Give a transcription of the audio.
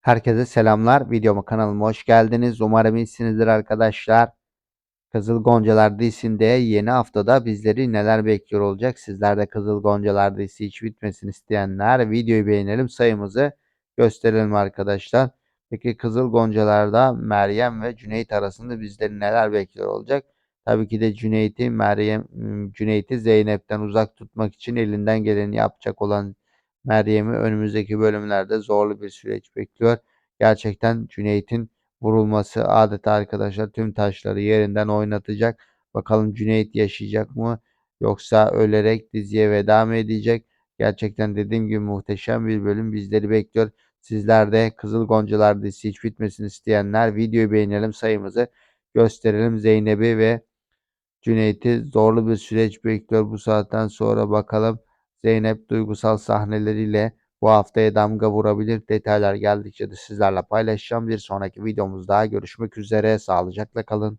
Herkese selamlar. Videoma kanalıma hoş geldiniz. Umarım iyisinizdir arkadaşlar. Kızıl Goncalar dizisinde yeni haftada bizleri neler bekliyor olacak? Sizler de Kızıl Goncalar dizisi hiç bitmesin isteyenler videoyu beğenelim sayımızı gösterelim arkadaşlar. Peki Kızıl Goncalar'da Meryem ve Cüneyt arasında bizleri neler bekliyor olacak? Tabii ki de Cüneyt'i Meryem Cüneyt'i Zeynep'ten uzak tutmak için elinden geleni yapacak olan Meryem'i önümüzdeki bölümlerde zorlu bir süreç bekliyor. Gerçekten Cüneyt'in vurulması adeta arkadaşlar tüm taşları yerinden oynatacak. Bakalım Cüneyt yaşayacak mı yoksa ölerek diziye veda mı edecek? Gerçekten dediğim gibi muhteşem bir bölüm bizleri bekliyor. Sizler de Kızıl Goncalar dizisi hiç bitmesin isteyenler videoyu beğenelim sayımızı gösterelim. Zeynep'i ve Cüneyt'i zorlu bir süreç bekliyor bu saatten sonra bakalım. Zeynep duygusal sahneleriyle bu haftaya damga vurabilir. Detaylar geldikçe de sizlerle paylaşacağım. Bir sonraki videomuzda görüşmek üzere. Sağlıcakla kalın.